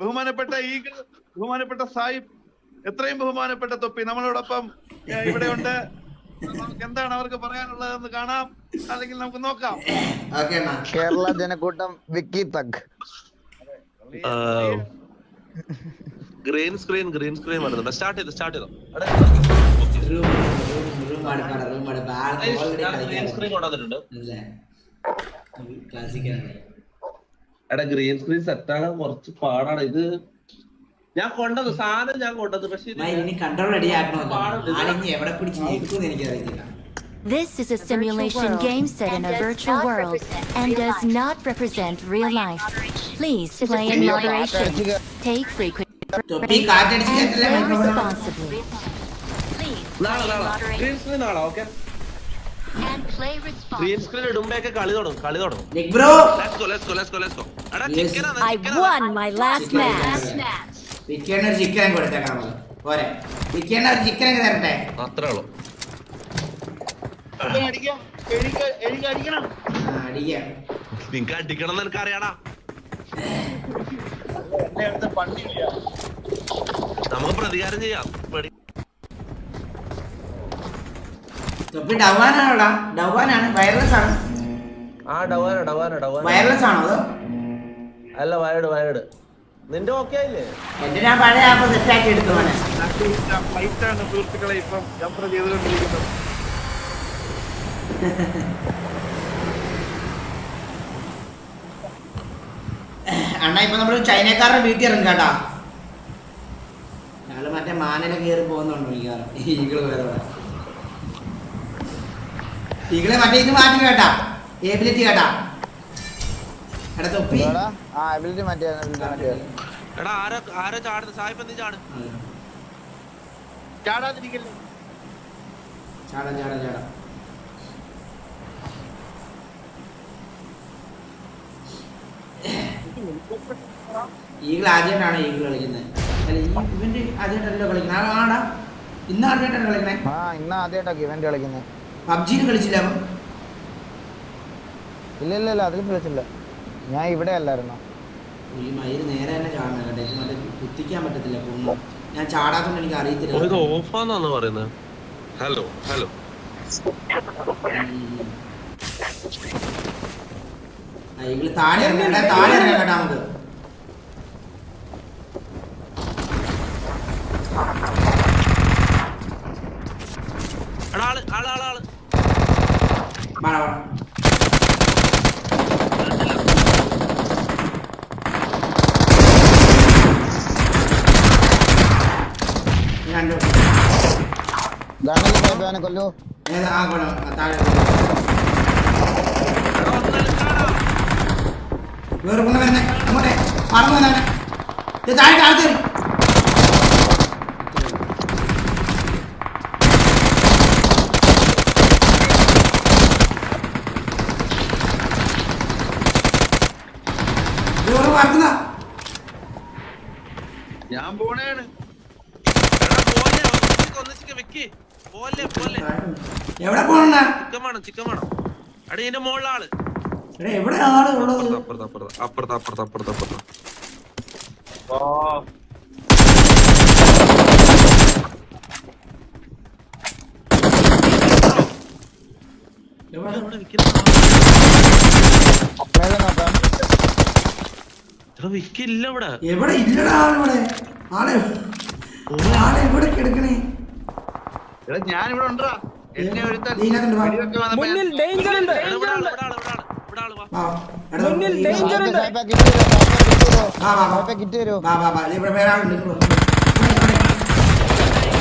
ബഹുമാനപ്പെട്ട ഈ ബഹുമാനപ്പെട്ട സാഹിബ് എത്രയും ബഹുമാനപ്പെട്ട തൊപ്പി നമ്മളോടൊപ്പം ഇവിടെ ഇവിടെയുണ്ട് എന്താണ് അവർക്ക് പറയാനുള്ളതെന്ന് കാണാം. അല്ലെങ്കിൽ നമുക്ക് നോക്കാം. ഓക്കേ അണ്ണാ. കേരള ജനക്കൂട്ടം Vicky thug. Green screen green screen വരുന്നുണ്ട് സ്റ്റാർട്ട് ചെയ്തു സ്റ്റാർട്ട് ചെയ്തു. ഗ്രീൻ സ്ക്രീൻ കൊണ്ടുവന്നിട്ടുണ്ട്. ക്ലാസിക്കാണ്. എടാ ഗ്രീൻ സ്ക്രീൻ സെറ്റ് ആകാൻ കുറച്ച് പാടാണ് ഇത് ഞാൻ കൊണ്ടത് സാധനം ഞാൻ കൊണ്ടത് പക്ഷെ This is a simulation game set in a virtual world and does not represent real life. Please play in moderation. Take frequent തൊപ്പി and responsibly. Please play in green green. Screen ഇടുമ്പോഴൊക്കെ കളി തുടങ്ങും കളി തുടങ്ങും. Nick bro let's go let's go let's go let's go എടാ. ചിക്കനാണ് I won my last match. വിക്കേണ്ട ഒരു chicken കൊടുത്തേക്കാം നമ്മൾ പോരെ. വിക്കേണ്ട ഒരു ചിക്കൻ തരട്ടെ. അത്രേ ഉള്ളൂ. അടിക്കണം. നിനക്ക് അടിക്കണം എന്ന് എനിക്ക് അറിയാടാ നമുക്ക് പ്രതികാരം ചെയ്യാം. തൊപ്പി ഡവാനാണോടാ? ഡവാനാണ്? വയർലെസ് ആണ് ആ ഡവാന ഡവാന ഡവാന. വയർലെസ് ആണോ അതോ? അല്ല വയർഡ് വയർഡ്. നിന്റെ ഓക്കെ ആയില്ലേ? എന്റെ ഞാൻ പഴയ ആപ്പ് സെറ്റാക്കി എടുത്തു മോനെ. ഫ്ലൈറ്റാണ് സുഹൃത്തുക്കളെ ഇപ്പം യാത്ര ചെയ്തുകൊണ്ടിരിക്കുന്നത് അണ്ണാ ഇപ്പൊ നമ്മൾ ചൈനക്കാരുടെ വീട്ടിൽ ഇറങ്ങും കേട്ടാ. ഞങ്ങൾ മറ്റേ മാനില കയറി പോകുന്നുണ്ട് മിക്കവാറും. ഈകൾ പോയതോടെ ഈകളെ മറ്റേ ഇത് മാറ്റി കേട്ടാ. എബിലിറ്റി കേട്ടാ. എടാ തൊപ്പി. ആ എബിലിറ്റി മാറ്റിയായിരുന്നു എടാ ആരോ ആരോ ചാടുന്നു? സായിപ്പ് നീ ചാട്. ചാടാതിരിക്കല്ലേ? ചാടാ ചാടാ ചാടാ. ഈഗിൾ ആദ്യമായിട്ടാണ് ഈഗിൾ കളിക്കുന്നത് അല്ല ഈ ഇവന്റെ ആദ്യമായിട്ടല്ലോ കളിക്കുന്നത് ആണാ ആടാ. ഇന്ന് ആദ്യമായിട്ടാണ് കളിക്കണേ ആ ഇന്ന് ആദ്യമായിട്ടാണ് ഇവന്റ് കളിക്കുന്നത് പബ്ജിയിൽ കളിച്ചില്ല അവൻ? ഇല്ല ഇല്ല ഇല്ല അതിൽ കളിച്ചില്ല. ഞാൻ ഇവിടെ അല്ലായിരുന്നു? ഈ മയിൽ നേരെ തന്നെ ചാടണം കേട്ടോ ഇത് മറ്റേ കുത്തിക്കാൻ പറ്റത്തില്ല പൊങ്ങും ഞാൻ ചാടാത്തോണ്ട് എനിക്ക് ഓ, ഇത് അറിയത്തില്ല ഓഫാന്നാണ് പറയുന്നത് ഹലോ ഹലോ. താഴെ താഴെ ഇറങ്ങാം കേട്ടോ നമുക്ക് എടാ ആൾ ആൾ ആൾ ആൾ ഗണ്ണിൽ പോയപ്പോനെ കൊല്ലു ഏതാ താഴെ വേറെ കൊണ്ട് വരുന്നേ അങ്ങോട്ടെ പറഞ്ഞു താഴെ താഴെ മറക്കുന്ന ഞാൻ പോണേണ്. എവിടെ പോണ ചിക്കൻ വേണം എടാ ഇതിന്റെ മുകളിൽ ആൾ. എടാ എവിടെ ആൾ ഉള്ളത്? അപ്പുറത്ത് അപ്പുറത്ത് അപ്പുറത്ത് അപ്പുറത്ത് അപ്പുറത്ത് അപ്പുറത്ത് ഓ എവിടെ വിക്കുന്ന മേലെ നോക്കാം എടാ വിക്കില്ല ഇവിടെ എവിടെ ഇല്ലടാ ആളിവിടെ ആളെ ആളെ എവിടെ കിടക്കണേ ഞാൻ ഇവിടെ ഉണ്ടാ എന്നെ ഒരുത്തൻ ഇതിനകത്തുണ്ട് വാ. വെടിവെക്കാൻ വന്നപ്പോ ഞാൻ- എടാ, ആ ആൾ ഇവിടെ ആൾ ഇവിടെ ആൾ ഇവിടെ ആൾ വാ വാ, എടാ, ഈ- സായിപ്പേ, സായിപ്പേ, കിറ്റ് തരുമോ? സായിപ്പേ, കിറ്റ് തരുമോ? വാ, വാ, വാ. സായിപ്പേ, കിറ്റ് തരുമോ? വാ വാ വാ ഇവിടെ വേറെ ആളുണ്ട് ഇങ്ങോട്ട് വാ.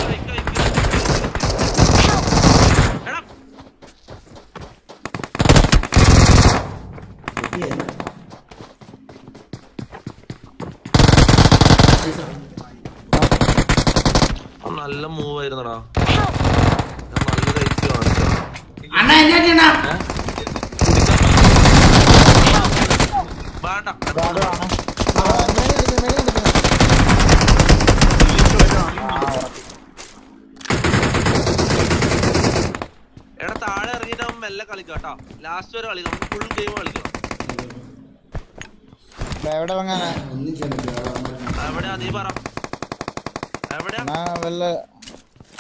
വിക്ക, വിക്ക, വിക്ക. എടാ അവൻ നല്ല മൂവ് ആയിരുന്നടാ. അണ്ണാ എന്റെ അടിയണ്ണ വേണ്ട. എടാ താഴെ ഇറങ്ങിയിട്ട് അവൻ മെല്ലെ കളിക്കാം കേട്ടോ. ലാസ്റ്റ് വരെ കളിക്കാം. ഫുൾ ഗെയിം കളിക്കണം. എവിടെ ഇറങ്ങാനാ? ഒന്നും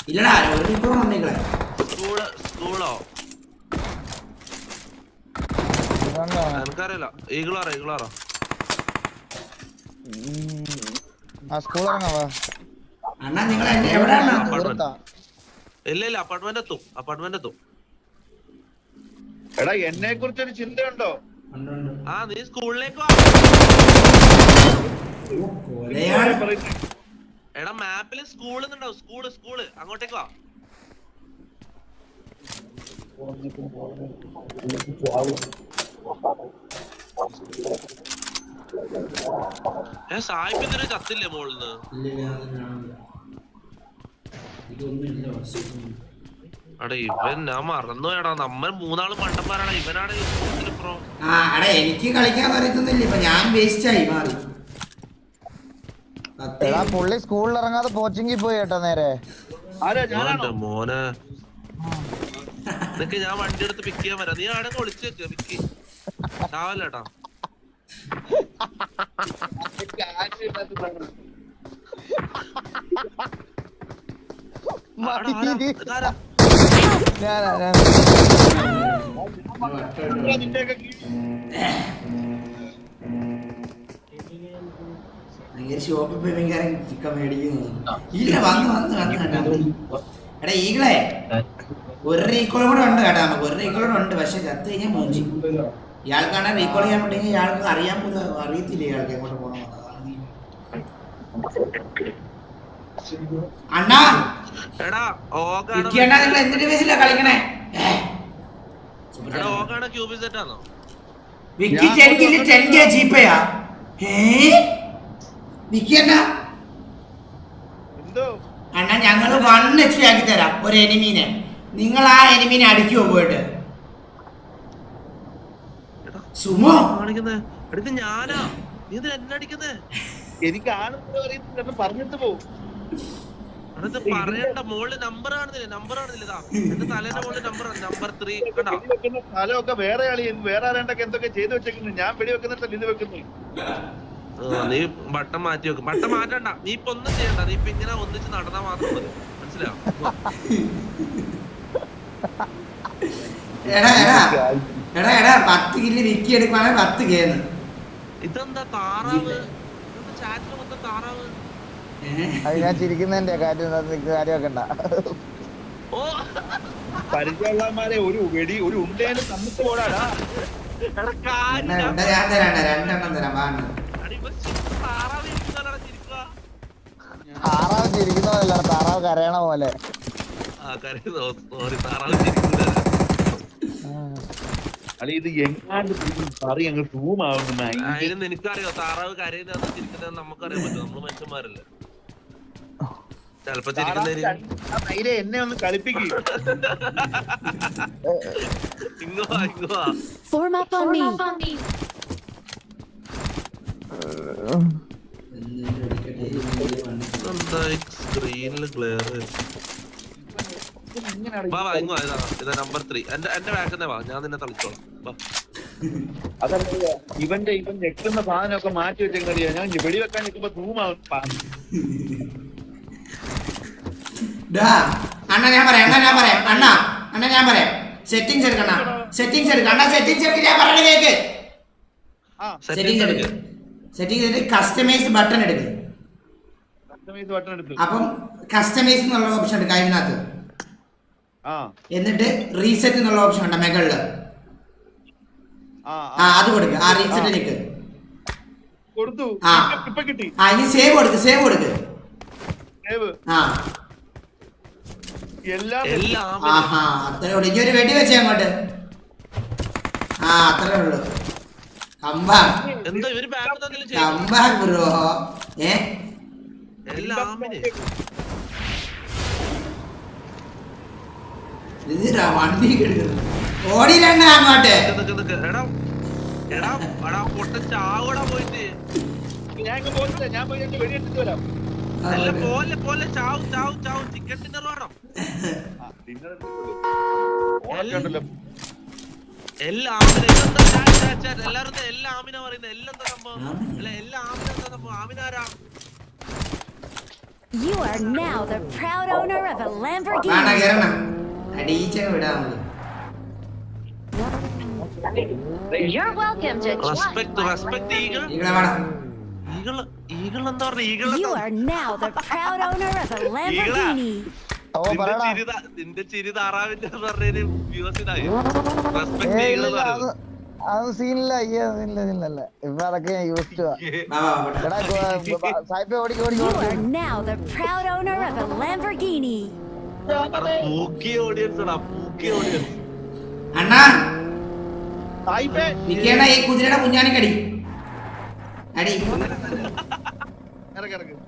ഇല്ലടാ സ്കൂൾ. എനിക്കറിയില്ല. ഈഗിളാറോ ഈഗിളാറോ. ആ സ്കൂൾ ഇറങ്ങാവാ അണ്ണാ നിങ്ങൾ എവിടെയാണ് ഇല്ല ഇല്ല അപ്പാർട്ട്മെന്റ് എത്തും. അപ്പാർട്ട്മെന്റ് എത്തും. എടാ എന്നെ കുറിച്ചൊരു ചിന്തയുണ്ടോ. ആ നീ സ്കൂളിലേക്ക് വാ. എടാ മാപ്പിൽ സ്കൂൾ നിന്നുണ്ടാവും സ്കൂൾ സ്കൂൾ അങ്ങോട്ടേക്ക് വാ. ഏ സായിപ്പിന്നൊരു കത്തില്ലേ മോളിന്ന്? എടാ ഇവൻ ഞാൻ മറന്നു എടാ നമ്മൾ മൂന്നാൾ മണ്ടന്മാരാണ് ഇവനാണ് പ്രോ ആ എനിക്ക് കളിക്കാൻ അറിയത്തൊന്നുമില്ല. ഇപ്പൊ ഞാൻ വേസ്റ്റ് ആയി മാറി. എടാ പുള്ളി സ്കൂളിൽ ഇറങ്ങാതെ കോച്ചിങ്ങിൽ പോയി കേട്ടോ നേരെ. മോനെ. നിനക്ക് ഞാൻ വണ്ടി എടുത്ത് പിക്ക് ചെയ്യാൻ വരാം. നീ ആടെ ഒളിച്ചു വെക്ക പിക്ക് ചാവല്ലേട്ടാ? ഞാനാ ഞാൻ ഭയങ്കര ഷോപ്പിൽ പോയി ഭയങ്കര ചിക്കൻ മേടിക്കുന്നു. ഇല്ല വന്ന് വന്ന് വന്ന് കേട്ടോ എടാ ഈകളെ ഒരു റീകോൾ കൂടെ ഉണ്ട് കേട്ടോ നമുക്ക്. ഒരു റീകോൾ കൂടെ ഉണ്ട് പക്ഷെ ചത്ത് കഴിഞ്ഞാൽ മൂഞ്ചി. ഇയാൾക്കാണ് റീകോൾ ചെയ്യാൻ പറ്റുമെങ്കിൽ ഇയാൾക്ക് അറിയാൻ പോലും അറിയത്തില്ല ഇയാൾക്ക് എങ്ങോട്ട് പോകണം അണ്ണാ ഇരിക്കണ്ട നിങ്ങൾ എന്തിന്റെ ബേസിലാ കളിക്കണേ? വിക്കി എനിക്കില്ല ടെൻ കെ ജീപ്പയാ. ഏ? വിക്കി അണ്ണാ ഞങ്ങൾ വൺ എച്ച് പി ആക്കി തരാം ഒരു എനിമീനെ. നിങ്ങൾ ആ എനിമീനെ അടിക്കുമോ പോയിട്ട് സുമോ. ഞാനാ. നീ ഇത് എന്നെ അടിക്കുന്നേ? എനിക്ക് ആണെന്ന് അറിയത്തില്ല പറഞ്ഞിട്ട് പോകും എടാ ഇത് പറയണ്ട മോളിൽ നമ്പർ കാണുന്നില്ലേ? നമ്പർ കാണുന്നില്ല ഇതാ? എന്റെ തലേന്റെ മുകളിൽ നമ്പർ നമ്പർ ത്രീ കണ്ടോ? വെക്കുന്ന സ്ഥലമൊക്കെ വേറെ ആളി വേറെ ആരാണ്ടൊക്കെ എന്തൊക്കെ ചെയ്തു വെച്ചേക്കുന്നു? ഞാൻ വെടി വെക്കുന്നിട്ടല്ല ഇത് വെക്കുന്നു. നീ ബട്ടൺ മാറ്റി വെക്കും. ബട്ടൺ മാറ്റണ്ട. നീ ഇപ്പൊ ഒന്നും ചെയ്യണ്ട. നീ ഇപ്പൊ ഇങ്ങനെ ഒന്നിച്ച് നടന്നാ മാത്രം മതി. മനസ്സിലായോ? എടാ എടാ. എടാ എടാ പത്ത് കില്ല് വിക്കി എടുക്കുവാണെങ്കിൽ പത്ത് കേന്ന് ഇതെന്താ താറാവ്? ചാറ്റിൽ മൊത്തം താറാവ്? അത് ഞാൻ ചിരിക്കുന്നതിന്റെ കാര്യം കാര്യം വെക്കണ്ട. ഓ. പരിചയമുള്ളമാരെ ഒരു വെടി ഒരു ഉണ്ടേനെ തന്നിട്ട് പോടാടാ തരാം രണ്ടെണ്ണം തരാം. താറാവ് ചിരിക്കുന്നതല്ല താറാവ് കരയണ പോലെ. കരയുന്നു ചിരിക്കുന്നത് അല്ലെ ഇത് എങ്ങാണ്ട് പറയും അങ്ങ് സൂം ആവുന്നു അതിന് നിനക്കറിയോ? താറാവ് കരയുന്നതെന്ന് ചിരിക്കുന്നതെന്ന് നമുക്കറിയാൻ പറ്റും. നമ്മൾ മനുഷ്യന്മാരല്ലേ? ചെലപ്പോ ചിരിക്കുന്ന എന്നെ ഒന്ന് കളിപ്പിക്കും. ഇങ്ങോ ഇങ്ങോ വാ. Form up on me. എന്തിന്റെ അടിക്കട്ടെ, ഇതിന്റെ പണി. എന്താ ക്ലിയർ വാ വാ ഇങ്ങോ ഇതാ ഇതാ നമ്പർ ത്രീ എന്റെ എന്റെ ബാക്കിൽ വാ ഞാൻ നിന്നെ തളിച്ചോളാം. വാ. അതല്ല ഇവന്റെ ഇവൻ ഞെക്കുന്ന സാധനമൊക്കെ മാറ്റി വെച്ചെങ്കടിയാ ഞാൻ വെടി വെക്കാൻ നിൽക്കുമ്പോ ഡാ, അണ്ണാ ഞാൻ പറയാം അണ്ണാ ഞാൻ പറയാം അണ്ണാ അണ്ണാ ഞാൻ പറയാം. സെറ്റിംഗ്സ് എടുക്കണ. സെറ്റിംഗ്സ് എടുക്ക. അണ്ണാ സെറ്റിംഗ്സ് എടുക്ക ഞാൻ പറയണ കേക്ക്. ആ. സെറ്റിംഗ്സ് എടുക്ക്. സെറ്റിംഗ്സ് എടുത്ത് കസ്റ്റമൈസ് ബട്ടൺ എടുക്ക്. കസ്റ്റമൈസ് ബട്ടൺ എടുത്തു അപ്പം കസ്റ്റമൈസ് എന്നുള്ള ഓപ്ഷൻ ഉണ്ട് അതിനകത്ത് ആ. എന്നിട്ട് റീസെറ്റ് എന്നുള്ള ഓപ്ഷൻ ഉണ്ട് മെഗളിൽ ആ ആ. അത് കൊടുക്ക്. ആ റീസെറ്റ് എനിക്ക് കൊടുത്തു. ആ. ഇപ്പൊ- കിട്ടി. ആ ഇനി സേവ് കൊടുക്ക് സേവ് കൊടുക്ക്. സേവ് ആ. എല്ലാം എല്ലാം ആഹാ അത്രേ ഉള്ളൂ. ഇനി ഒരു വെടി വെച്ചേ അങ്ങോട്ട്. ആ അത്രേ ഉള്ളൂ. കമ്പാ. ചെയ്യും ബ്രോ. ഏ? വണ്ടി അങ്ങോട്ട്? ഞാൻ പോയി വരാം. പോലെ പോലെ ചാവും ചാവും ചാവും. ചിക്കൻ ഡിന്നർ വേണം. എല്ലാ ആമിന. ഇതെന്താ. എല്ലാരും എല്ലാ ആമിന പറയുന്നത് എല്ലാം എന്താ സംഭവം അല്ല എല്ലാ ആമിന എന്താ സംഭവം? ആമിന ആരാ? You are now the proud owner of a Lamborghini. You're welcome to eagle ഈകളെ വേണം. ഈഗിൾ ഈഗിൾ എന്താ പറഞ്ഞ? Eagle You are now the proud owner of a Lamborghini. നിന്റെ ചിരി താ- നിന്റെ ചിരി താറാവിന്റെ പറഞ്ഞതിന് വ്യൂസിനായി റെസ്പെക്ട് ഇല്ല, അത് സീനില്ല അയ്യോ ഇല്ല ഇല്ല. ഇപ്പൊ അതൊക്കെ ഞാൻ യൂസ് സായിപ്പേ ഓടിക്കോ ഓടിക്കോ ഈ കുതിരയുടെ കുഞ്ഞാനിക്കടി അടി.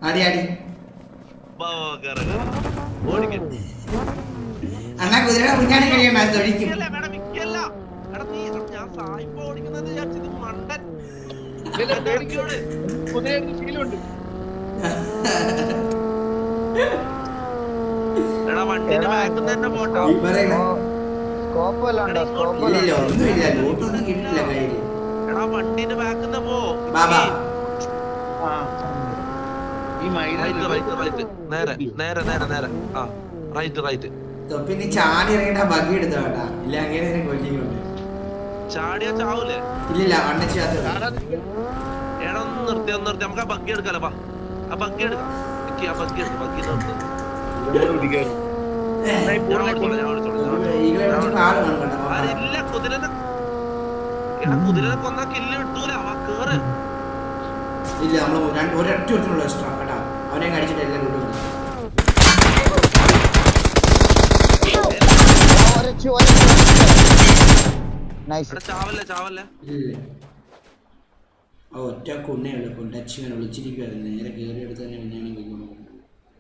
അടി അടി ഓടിക്കും. അണ്ണാ കുതിരയുടെ കുഞ്ഞാനിക്കടി ഉണ്ടാ തൊഴിക്കും മിക്കല്ല മേഡം മിക്കല്ല എടാ നീ ഞാൻ സായിപ്പ് ഓടിക്കുന്നത് വിചാരിച്ചത് മണ്ടൻ. ഇല്ല, പേടിക്കോട് കുതിരയുടെ ശീലമുണ്ട്. എടാ വണ്ടിന്റെ ബാക്കിൽ തന്നെ പോട്ടോ. സ്കോപ്പ് സ്കോപ്പ് എടാ വണ്ടിന്റെ ബാക്കിൽ നിന്ന് പോ വാ വാ ഈ മൈന റൈറ്റ് റൈറ്റ് റൈറ്റ് നേരെ നേരെ നേരെ നേരെ. ആ റൈറ്റ് റൈറ്റ് ചാടി ഇറങ്ങിട്ടാ ബഗ്ഗി എടുത്തോട്ടാ ഇല്ല അങ്ങനെ കൊല്ലിക്കൊണ്ട്. ചാടിയാ ചാവൂലേ? ഇല്ലില്ല എടാ നിർത്തി നിർത്തി. നമുക്ക് ആ ബഗ്ഗി എടുക്കാലോ വാ. ആ ബഗ്ഗി എടുക്കാം. ആ ബഗ്ഗി എടുക്കാം ബഗ്ഗി നിർത്ത്. ഞാൻ ഓടിച്ചോളാം, ഞാൻ ഓടിച്ചോളാം, ഞാൻ ഓടിച്ചോളാം. ഈകളെ വിളിച്ചിട്ട് ആൾ കാണും കേട്ടോ ആരില്ല കുതിരനെ എടാ കുതിരനെ കൊന്നാ കില്ല് കിട്ടൂല ആ കേറ്. ഇല്ല നമ്മൾ രണ്ട് ഒരൊറ്റ ഒരുത്തിനുള്ള എക്സ്ട്രാ കേട്ടാ. അവനെ കടിച്ചിട്ട് എല്ലാം ഒരച്ചു നൈസ് ചാവല്ല ചാവല്ല ചാവല്ലേ? ഇല്ല. ആ ഒറ്റ കുണ്ണേ ഉള്ളു കൊണ്ടച്ചി ഇങ്ങനെ വിളിച്ചിരിക്കുവായിരുന്നു നേരെ കയറി എടുത്ത് തന്നെ പിന്നെയാണ്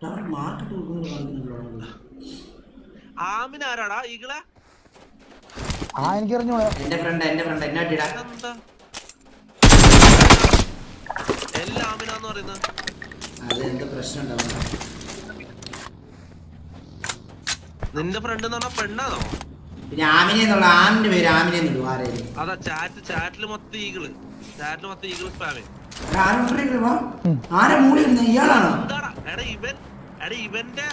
അവിടെ മാർക്കറ്റ് കൊടുക്കുന്നത് ആമിന ആരാടാ? ഈകളെ ആ എനിക്ക് എനിക്കറിഞ്ഞൂടാ. എന്റെ ഫ്രണ്ട് എന്റെ ഫ്രണ്ട് എന്നെ അടിടാ എല്ലാ ആമിനാന്ന് പറയുന്നത് അത് എന്താ പ്രശ്നം ഉണ്ടാവും നിന്റെ ഫ്രണ്ട് എന്ന് പറഞ്ഞാ പെണ്ണാണോ പിന്നെ എന്നുള്ള ആമിന്റെ പേര് ആമിനെ എന്നിടും ആരേലും അതാ ചാറ്റ് ചാറ്റിൽ മൊത്തം ഈകൾ ചാറ്റിൽ മൊത്തം ഈകൾ സ്പാമേ ആരും വാ ആരെ മൂടി ഇയാളാണോ? എടാ ഇവൻ എടാ ഇവന്റെ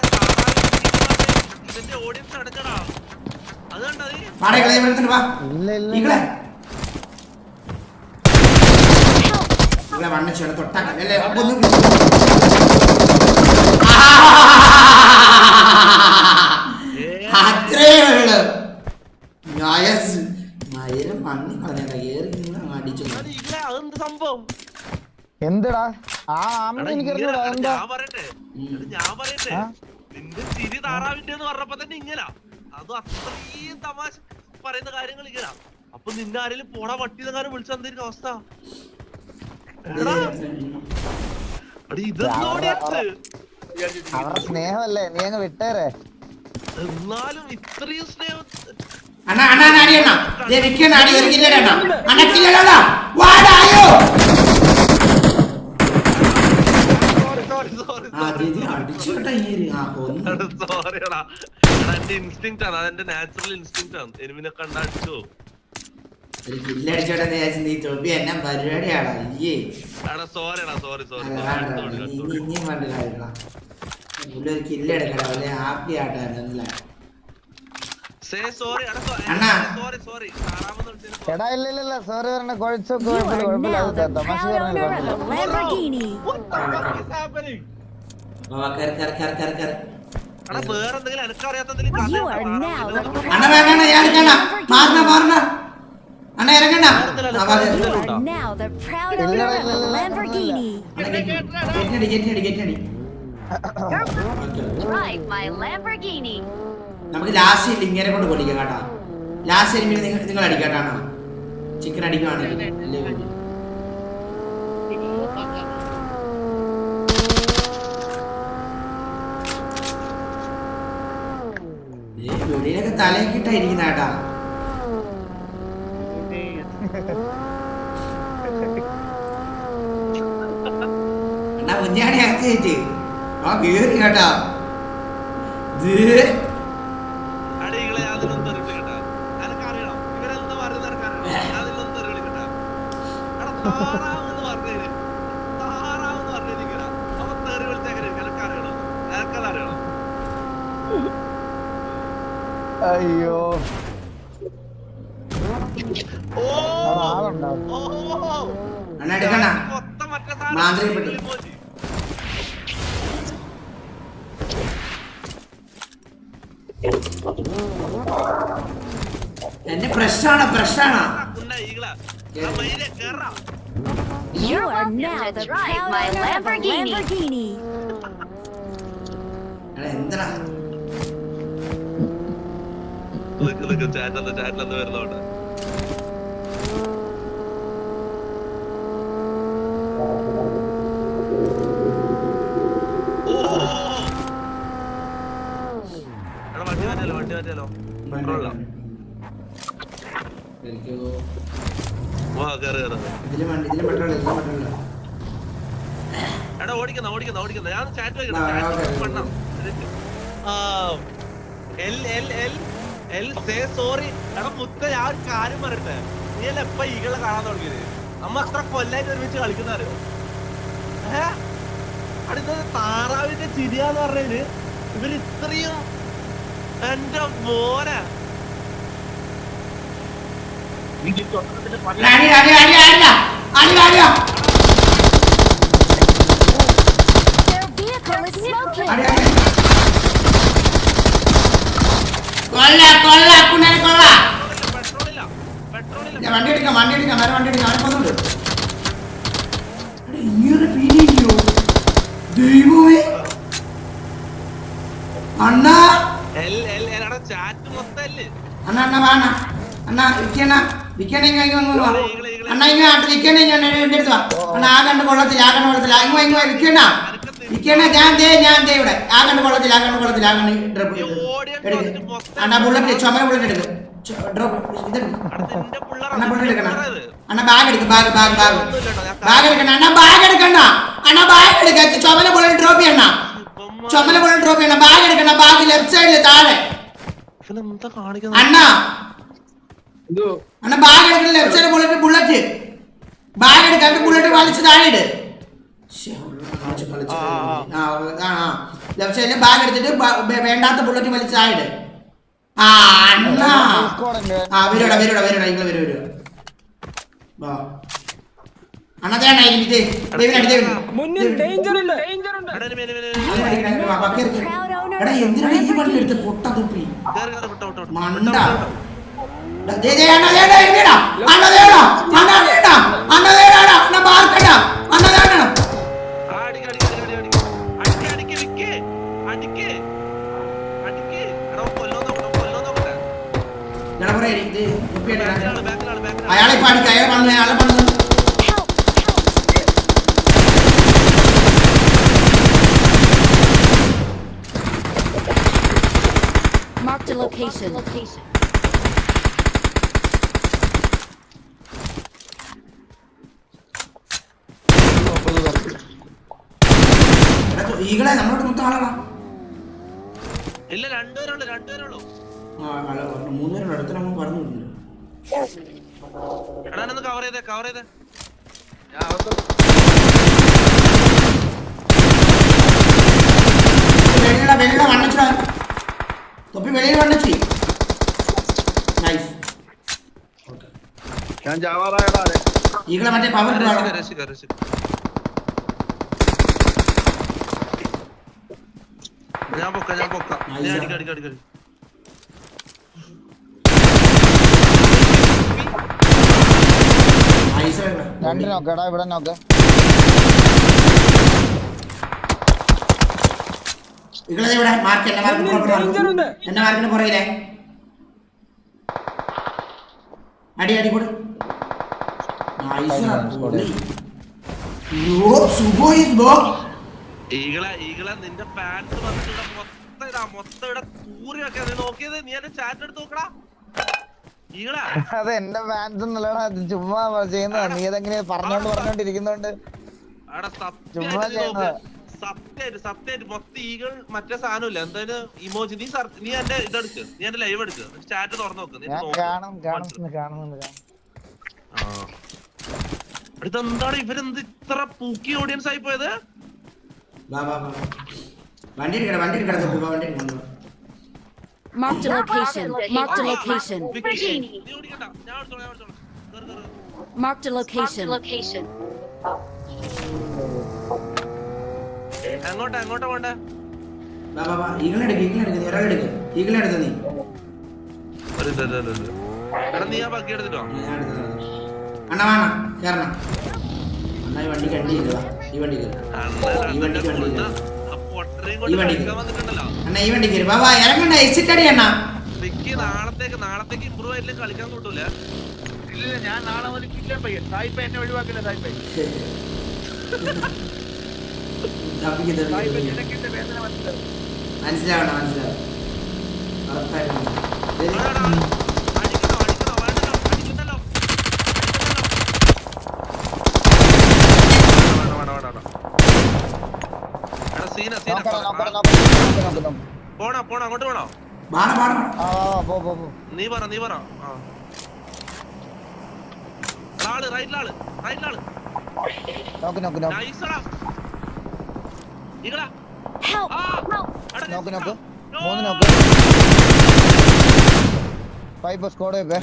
ഇവന്റെ ഓഡിയൻസ് അടച്ചടാ അത് കണ്ടോ നീ? പാടെ കളി എടുത്തിട്ട് വാ ഇല്ല ഇല്ല ഈകളെ ഈകളെ വണ്ണച്ചാണ് തൊട്ടാ അല്ലേ ഒന്ന് അത്രേ ഉള്ളു ഞായസ് മയിലും മണ്ണി കളഞ്ഞ ഏറി അടിച്ചു സംഭവം? എന്തെടാ? ആ അമ്മ എനിക്ക് ഞാൻ പറയട്ടെ? ഞാൻ പറയട്ടെ? നിന്റെ തിരി താറാവിന്റെ എന്ന് പറഞ്ഞപ്പോ തന്നെ ഇങ്ങനാ. അത് അത്രയും തമാശ പറയുന്ന കാര്യങ്ങൾ ഇങ്ങനാ. അപ്പൊ നിന്നെ ആരെങ്കിലും പോടാ വട്ടിയെന്നെങ്ങാനും വിളിച്ചു തന്നിരുന്ന അവസ്ഥ? അടി audience? അവരുടെ സ്നേഹമല്ലേ? നീ അങ്ങ് വിട്ടേരെ. എന്നാലും ഇത്രയും സ്നേഹം അണ്ണാ അണ്ണാ നാടി അണ്ണാ. അടി ഒരു കില്ലട അണ്ണാ. അണ്ണാ കില്ലടാ വാടായോ അടിച്ചു ഇൻസ്റ്റിങ് ആണ്. അതെന്റെ നാച്ചുറൽ ഇൻസ്റ്റിങ് ആണ്. കണ്ട ഒരു കില്ലടിച്ചോട്ടെ നീ തൊപ്പി എന്നെ പരിപാടിയാടാ അയ്യേ. സോറി സോറി പുള്ളി ഒരു വലിയ ഹാപ്പി ആട്ടാ എടാ അണ്ണാ. സോറി സോറി എടാ ഇല്ല ഇല്ല ഇല്ല സോറി പറഞ്ഞ You കുഴപ്പമില്ല തമാശ പറഞ്ഞു Drive my Lamborghini. നമുക്ക് ലാസ്റ്റ് ലിങ്ങനെ കൊണ്ട് പൊടിക്കാം കേട്ടാ. ലാസ്റ്റ് എലിമിന് നിങ്ങൾ നിങ്ങൾ അടിക്കാട്ടാണോ? ചിക്കൻ അടിക്കുവാണെങ്കിൽ വെളിയിലൊക്കെ തലയൊക്കെ ഇട്ടാ ഇരിക്കുന്ന കേട്ടാ. എന്നാ കുഞ്ഞാണി അകത്തേറ്റ് ആ കേറി കേട്ടാ ദേ. അടികളെ അതിനൊന്നും തെറിട്ട് കേട്ടാ എനിക്കറിയണം ഇവരെന്താ പറയുന്നത് പറഞ്ഞേര്. താറാവ് പറഞ്ഞിരിക്കണ. അവൻ തെറി വിളിച്ചെങ്ങനെ നിനക്കത് അറിയണം? അയ്യോ. ഓ! ഓ! മൊത്തം മറ്റേ പോയി. എന്നെ പ്രശ്നാണ് പ്രശ്നാണ് ഈകളാ മയിലെ കേറാ. You are welcome now to the drive my owner of a Lamborghini. Lamborghini. നിക്ക് ചാറ്റന്ന് ചാറ്റന്ന് വരുന്നോണ്ട് വണ്ടി മാറ്റിയാലോ വണ്ടി മാറ്റിയാലോ പെട്രോളോ എടാ ഓടിക്കുന്ന ഓടിക്കുന്ന ഓടിക്കുന്ന ഞാൻ chat L L L L say sorry എടാ മുത്ത ഞാൻ ഒരു കാര്യം പറയട്ടെ. നീ അല്ല എപ്പ ഈകളെ കാണാൻ തുടങ്ങിയത്? നമ്മ അത്ര കൊല്ലായിട്ട് ഒരുമിച്ച് താറാവിന്റെ ചിരിയാന്ന് പറഞ്ഞതിന് ഇവർ ഇത്രയും എന്റെ മോനെ ഈ തൊട്ടത്തിന്റെ പണി അടി അടി അടി അടി അടി അടി Their vehicle is smoking. അടി അടി കൊല്ല കൊല്ല കുണ്ണനെ കൊല്ല ഞാൻ വണ്ടി എടുക്കാം വണ്ടി എടുക്കാം. വേറെ വണ്ടി എടുക്കാം. അവനെ കൊന്നുണ്ട് ഇങ്ങനെ പീടിയോ ദൈവമേ. അണ്ണാ. അണ്ണ അണ്ണ വാണ അണ്ണ. വിൽക്കണ വിൽക്കണ ഇങ്ങ ഇങ്ങ വാ. അണ്ണാ ഇങ്ങ നാട്ടിൽ വിൽക്കണ ഇങ്ങ എന്റെ എന്റെ അടുത്ത് വാ. അണ്ണ ആ കണ്ട് കൊള്ളത്തിൽ ആ കണ്ട് കൊള്ളത്തിൽ ഇങ്ങ ഇങ്ങ വിൽക്കണ വിൽക്കണ ഞാൻ ദേ ഞാൻ ദേ ഇവിടെ. ആ കണ്ട് കൊള്ളത്തിൽ ആ കണ്ട് കൊള്ളത്തിൽ ആ കണ്ട് ഡ്രോപ്പ് എടുക്ക്. അണ്ണാ ബുള്ളറ്റ് ചുമല ബുള്ളറ്റ് എടുക്ക് ഡ്രോപ്പ് ഇതെടുക്ക് അണ്ണ ബുള്ളറ്റ് എടുക്കണം അണ്ണ ബാഗ് എടുക്ക് ബാഗ് ബാഗ് ബാഗ് ബാഗ് എടുക്കണ്ട. അണ്ണാ ബാഗ് എടുക്കണ്ട. അണ്ണാ ബാഗ് എടുക്ക. ചുമല ബുള്ളറ്റ് ഡ്രോപ്പ് ചെയ്യണ്ട. ചുമല ബുള്ളറ്റ് ഡ്രോപ്പ് ചെയ്യണം ബാഗ് എടുക്കണം ബാഗ് ലെഫ്റ്റ് സൈഡിൽ താഴെ. അണ്ണാ അണ്ണ അണ്ണ ബാഗ് എടുക്കുന്ന left side bullet bullet bag എടുക്കാണ്ട് ബുള്ളറ്റ് വലിച്ച് താഴെ ഇട്. ശ്ശെ, കളിച്ച് കളിച്ച് ആ ആ ലെഫ്റ്റ് സൈഡിൽ ബാഗ് എടുത്തിട്ട് വേണ്ടാത്ത ബുള്ളറ്റ് വലിച്ച് താഴെ ഇട്. ആ അണ്ണ. ആ വരൂടാ വരൂടാ വരൂടാ നിങ്ങൾ വരൂ വരൂ വാ. എന്തിനാണ് ഈ വണ്ടി എടുത്ത് പൊട്ട തുപ്പി. മണ്ട. അയാളെ ഇപ്പൊ അയാളെ പണിത് അയാളെ പണിത് Help! Help! Marked a location. എടാ, തു- ഈകളെ നമ്മളോട് മൊത്തം ആളാ. ഇല്ല രണ്ടുപേരുള്ളൂ രണ്ടുപേരുള്ളൂ. ആ ആളെ പറഞ്ഞു മൂന്നുപേരുണ്ട്. അടുത്ത നമ്മൾ എടാ ഒന്ന് കവർ ചെയ്തേ കവർ ചെയ്തേ. വണ്ണച്ചിടാ. തൊപ്പി വെളിയിൽ വണ്ണച്ചി. നൈസ് ഞാൻ ജാവാറായടാ ഈകളെ മറ്റേ പവർ ഇടാ രസിക്ക രസിക്ക ഞാൻ പൊക്ക ഞാൻ പൊക്ക. നൈസാ. അടിക്ക അടിക്ക അടിക്ക രണ്ട് നോക്കടാ ഇവിടെ നോക്ക്. ഇവിടെ മാർക്ക് എന്നെ മാർക്ക് മുന്നിൽ പുറത്ത് danger ഉണ്ട്. മാർക്ക് എന്നെ മാർക്കിന് പുറകിലെ. അടി അടി കൂടെ. നൈസ് പൊളി യോ സുബോയിസ് ബോ ഈകളെ ഈകളെ നിന്റെ പാൻസ് വന്നിട്ട് മൊത്തം ഇടാ മൊത്തം ഇവിടെ വെക്കാ. നീ നോക്കിയത്? നീ എന്റെ ചാറ്റ് എടുത്ത് നോക്കടാ. ഈകളെ. അത് എന്റെ ഫാൻസ് ഒന്നല്ലടാ അത് ചുമ്മാ ചെയ്യുന്നതാ. നീ അതെങ്ങനെ പറഞ്ഞോണ്ട് പറഞ്ഞോണ്ടിരിക്കുന്നോണ്ട് ചുമ്മാ ചെയ്യുന്നതാ. സത്യമായിട്ട് സത്യമായിട്ട് മൊത്തം ഈകൾ മറ്റേ സാധനമില്ല എന്തായാലും ഇമോജി നീ നീ എന്റെ ഇതെടുക്ക് നീ എന്റെ ലൈവ് എടുക്ക് ചാറ്റ് തുറന്നു നോക്ക്. ഇതെന്താണ്? ഇവരെന്ത് ഇത്ര പൂക്കി ഓഡിയൻസ് ആയി പോയത്? വാ വാ വാ. വണ്ടി എടുക്കട വണ്ടി എടുക്കട തൊപ്പി വാ വണ്ടി എടുക്കണം Marked a location. Marked a location. Marked a location. Location. എങ്ങോട്ടാ എങ്ങോട്ടാ പോണ്ടേ? വാ വാ വാ. ഈഗിളെടുക്ക് ഈഗിളെടുക്ക് നീ എടുക്ക് നീ. ഒരു ഇത്, ഇത്, ഇത്, ഇത്. എടാ നീ അണ്ണ വേണം അണ്ണ. ഈ വണ്ടി കണ്ടി ഈ വണ്ടി ഈ വണ്ടിക്ക് വണ്ടി. പൊട്ടരെയും ഈ. കളിക്കാൻ അണ്ണ ഈ വണ്ടി കയറി. വാ വാ ഇറങ്ങണ്ട. എക്സിറ്റ് അടി അണ്ണ നാളത്തേക്ക് നാളത്തേക്ക് ഇമ്പ്രൂവ് ആയില്ലേ കളിക്കാൻ കൂട്ടൂല ഇല്ല ഞാൻ നാളെ മുതൽ കിട്ടാൻ പയ്യൻ സായിപ്പ എന്നെ ഒഴിവാക്കില്ല സായിപ്പ. തപ്പിക്ക് തപ്പിക്ക് സായിപ്പ തപ്പിക്ക്. നിനക്കിന്റെ വേദന മനസ്സിലാവും. മനസ്സിലാവണ്ട മനസ്സിലാവും ഉറപ്പായിട്ടും മനസ്സിലാവും. ദേ, വേണ്ടടാ. അടിക്കണോ അടിക്കണോ വേണ്ടല്ലോ അടിക്കണ്ടല്ലോ അടിക്കണ്ടല്ലോ. വേണ്ട, വേണ്ട, വേണ്ട, വേണ്ട. എടാ സീന സീന പോണോ പോണോ അങ്ങോട്ട് പോണോ? വാണ വാണ വാണ. പോ പോ പോ. നീ പറ നീ പറ. ആൾ റൈറ്റിലാൾ റൈറ്റിലാൾ നോക്ക് നോക്ക് നോക്ക്. നൈസടാ ഇങ്ങളാ Help! ആ. എടാ, നോക്ക് നോക്ക്. മൂന്ന് നോക്ക്. പൈപ്പ് സ്കോഡ് വെക്കേ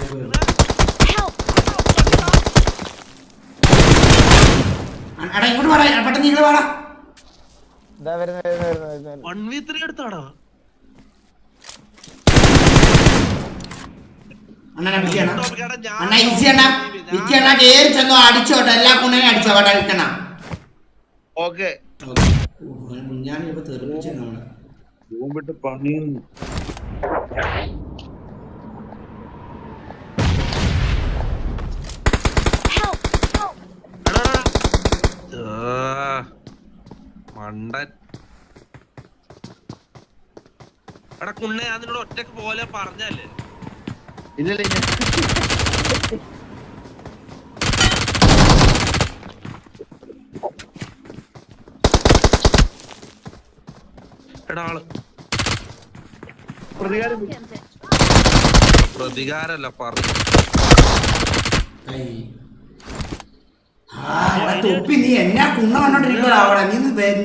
Help! ഇങ്ങോട്ട് വാടാ. പെട്ടെന്ന് നിങ്ങൾ വാടാ ഇതാ വരുന്നു വരുന്നു വരുന്നു വരുന്നു വരുന്നു. വൺ വി ത്രീ എടുത്താടാ. അണ്ണനെ വിളിക്കണ അണ്ണ ഈസി അണ്ണ. വിക്കി അണ്ണ കേറി ചെന്നോ അടിച്ചോട്ടെ എല്ലാ കുണ്ണനെ അടിച്ചോ കേട്ടോ വിൽക്കണ ഓക്കെ ഞാൻ ഇപ്പൊ തെറിപ്പിച്ചു നമ്മളെ റൂമിട്ട് പണിയുന്നു Help! എടാ, എടാ. ആ, മണ്ടൻ എടാ കുണ്ണെ ഞാൻ നിന്നോട് ഒറ്റയ്ക്ക് പോലെ പറഞ്ഞല്ലേ? ഇല്ലല്ലേ എടാൾ എടാ ആൾ. പ്രതികാരം പ്രതികാരല്ല പറഞ്ഞു. തൊപ്പി നീ എന്നാ കുണ്ണ കണ്ടോണ്ടിരിക്കടാ അവിടെ? നീ വെ-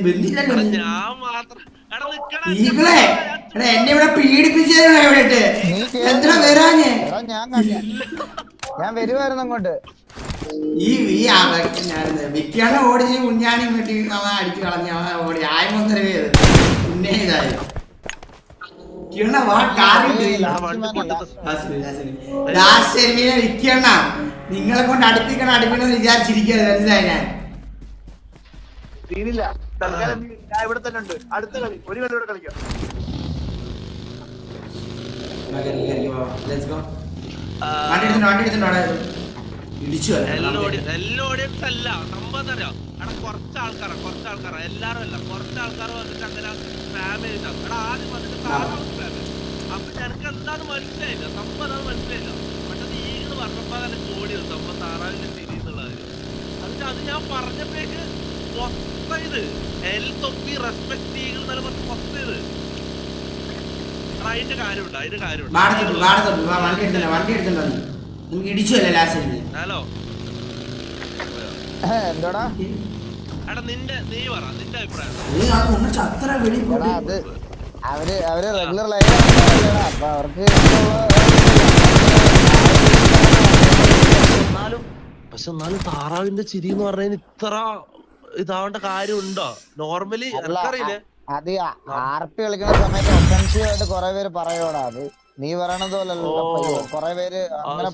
എടാ, വരുവായിരുന്നു ഈകളെ എന്നെ ഇവിടെ പീഡിപ്പിച്ചതാണ് ഇവിടെ ഇട്ട് നീ എന്തിനാ വരാഞ്ഞ് ഞാൻ വരുമായിരുന്നു അങ്ങോട്ട്. ഈ ഈ വിക്കാണ് ഓടിച്ച് കുഞ്ഞാണി അവൻ അടിച്ചു കളഞ്ഞ ഓടി. ആയമൊന്നര പേര് പിന്നെ ഇതായി കിണ വാ ലാസ്റ്റ് എരുമീനെ വിക്കണ നിങ്ങളെ കൊണ്ട് അടുപ്പിക്കണം അടുപ്പിക്കണം എന്ന് വിചാരിച്ചിരിക്കുന്നത് മനസ്സിലായി ഞാൻ തീരില്ല തൽക്കാലം നീ- ഞാൻ ഇവിടെ തന്നെ ഉണ്ട് അടുത്ത കളി ഒരു കളി ഇവിടെ കളിക്കാം അല്ല സംഭവം കുറച്ച് ആൾക്കാരാ കുറച്ച് ആൾക്കാരാ എല്ലാരും അല്ല കുറച്ച് ആൾക്കാർ വന്നിട്ട് അങ്ങനെ ഫാമിലി ആദ്യം വന്നിട്ട് അപ്പൊ എനിക്ക് എന്താന്ന് മനസ്സിലായില്ല. സംഭവം എന്താന്ന് മനസ്സിലായില്ല. പക്ഷെ നീങ്ങൾ പറഞ്ഞപ്പോ തന്നെ ജോഡി സംഭവം താറാവിന്റെ ശരി എന്നുള്ളത് എന്നിട്ട് അത് ഞാൻ പറഞ്ഞപ്പോഴേക്ക് മൊത്തം ഇത് എൽ തൊപ്പി റെസ്പെക്ട് ഈഗിൾ എന്നല്ല പറഞ്ഞ് മൊത്തം ഇത്. അതിന്റെ കാര്യമുണ്ട് അതിന്റെ കാര്യമുണ്ട്. നീ ഹലോ. എന്തോടാ? എടാ നിന്റെ നീ പറ നിന്റെ അഭിപ്രായം അവർ അവർ റെഗുലർ ലൈഫ് അപ്പൊ അവർക്ക് എന്നാലും പക്ഷെ എന്നാലും താറാവിന്റെ ചിരി എന്ന് പറഞ്ഞതിന് ഇത്ര ഇതാവേണ്ട കാര്യമുണ്ടോ? നോർമലി എനിക്കറിയില്ലേ? അത് ആർ പി കളിക്കുന്ന സമയത്ത് ഒഫൻസീവ് ആയിട്ട് കുറെ പേര് പറയോടാ അത്. നീ പറയണത് പോലല്ലോ. കുറെ പേര് അങ്ങനെ